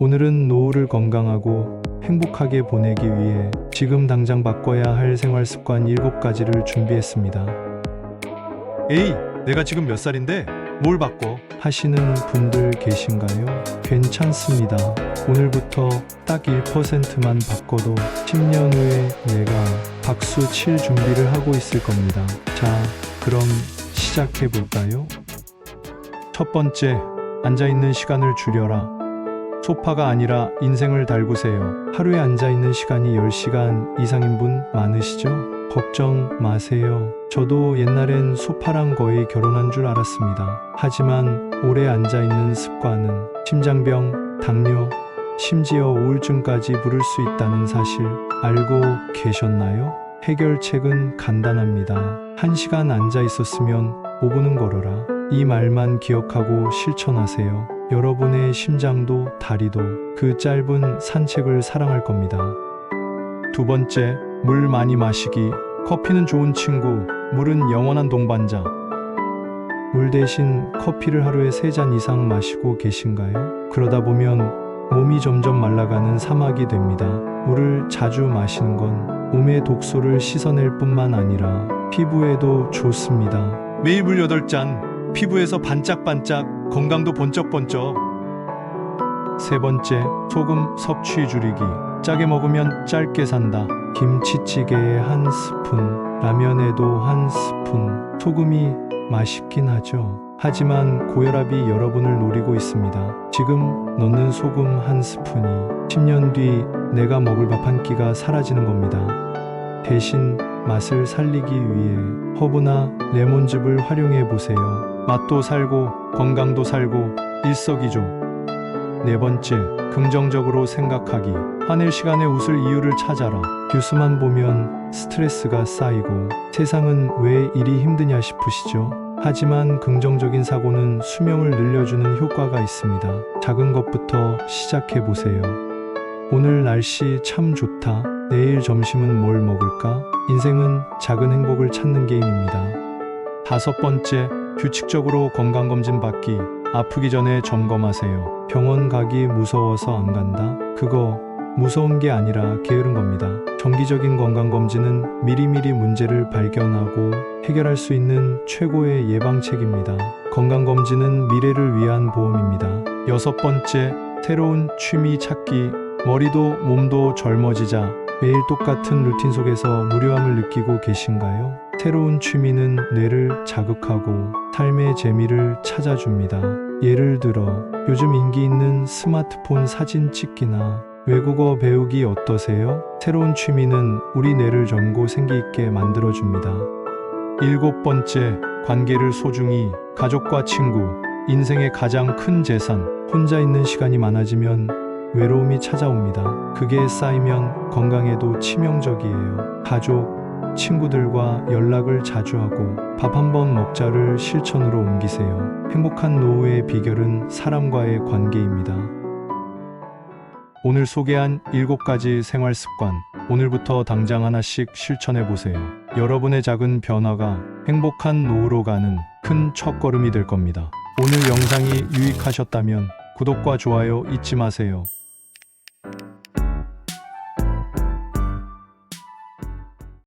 오늘은 노후를 건강하고 행복하게 보내기 위해 지금 당장 바꿔야 할 생활 습관 7가지를 준비했습니다. 에이, 내가 지금 몇 살인데 뭘 바꿔? 하시는 분들 계신가요? 괜찮습니다. 오늘부터 딱 1%만 바꿔도 10년 후에 내가 박수 칠 준비를 하고 있을 겁니다. 자, 그럼 시작해 볼까요? 첫 번째, 앉아있는 시간을 줄여라. 소파가 아니라 인생을 달구세요. 하루에 앉아있는 시간이 10시간 이상인 분 많으시죠? 걱정 마세요. 저도 옛날엔 소파랑 거의 결혼한 줄 알았습니다. 하지만 오래 앉아있는 습관은 심장병, 당뇨, 심지어 우울증까지 부를 수 있다는 사실 알고 계셨나요? 해결책은 간단합니다. 1시간 앉아 있었으면 5분은 걸어라. 이 말만 기억하고 실천하세요. 여러분의 심장도 다리도 그 짧은 산책을 사랑할 겁니다. 두 번째, 물 많이 마시기. 커피는 좋은 친구, 물은 영원한 동반자. 물 대신 커피를 하루에 3잔 이상 마시고 계신가요? 그러다 보면 몸이 점점 말라가는 사막이 됩니다. 물을 자주 마시는 건 몸의 독소를 씻어낼 뿐만 아니라 피부에도 좋습니다. 매일 물 8잔, 피부에서 반짝반짝, 건강도 번쩍번쩍. 세 번째, 소금 섭취 줄이기. 짜게 먹으면 짧게 산다. 김치찌개에 한 스푼, 라면에도 한 스푼. 소금이 맛있긴 하죠. 하지만 고혈압이 여러분을 노리고 있습니다. 지금 넣는 소금 한 스푼이 10년 뒤 내가 먹을 밥 한 끼가 사라지는 겁니다. 대신 맛을 살리기 위해 허브나 레몬즙을 활용해 보세요. 맛도 살고 건강도 살고 일석이조. 네 번째, 긍정적으로 생각하기. 화낼 시간에 웃을 이유를 찾아라. 뉴스만 보면 스트레스가 쌓이고 세상은 왜 이리 힘드냐 싶으시죠? 하지만 긍정적인 사고는 수명을 늘려주는 효과가 있습니다. 작은 것부터 시작해 보세요. 오늘 날씨 참 좋다. 내일 점심은 뭘 먹을까? 인생은 작은 행복을 찾는 게임입니다. 다섯 번째, 규칙적으로 건강검진 받기. 아프기 전에 점검하세요. 병원 가기 무서워서 안 간다? 그거 무서운 게 아니라 게으른 겁니다. 정기적인 건강검진은 미리미리 문제를 발견하고 해결할 수 있는 최고의 예방책입니다. 건강검진은 미래를 위한 보험입니다. 여섯 번째, 새로운 취미 찾기. 머리도 몸도 젊어지자 매일 똑같은 루틴 속에서 무료함을 느끼고 계신가요? 새로운 취미는 뇌를 자극하고 삶의 재미를 찾아줍니다. 예를 들어 요즘 인기 있는 스마트폰 사진 찍기나 외국어 배우기 어떠세요? 새로운 취미는 우리 뇌를 젊고 생기 있게 만들어줍니다. 일곱 번째, 관계를 소중히 가족과 친구, 인생의 가장 큰 재산, 혼자 있는 시간이 많아지면 외로움이 찾아옵니다. 그게 쌓이면 건강에도 치명적이에요. 가족, 친구들과 연락을 자주 하고 밥 한 번 먹자를 실천으로 옮기세요. 행복한 노후의 비결은 사람과의 관계입니다. 오늘 소개한 7가지 생활 습관, 오늘부터 당장 하나씩 실천해 보세요. 여러분의 작은 변화가 행복한 노후로 가는 큰 첫걸음이 될 겁니다. 오늘 영상이 유익하셨다면 구독과 좋아요 잊지 마세요.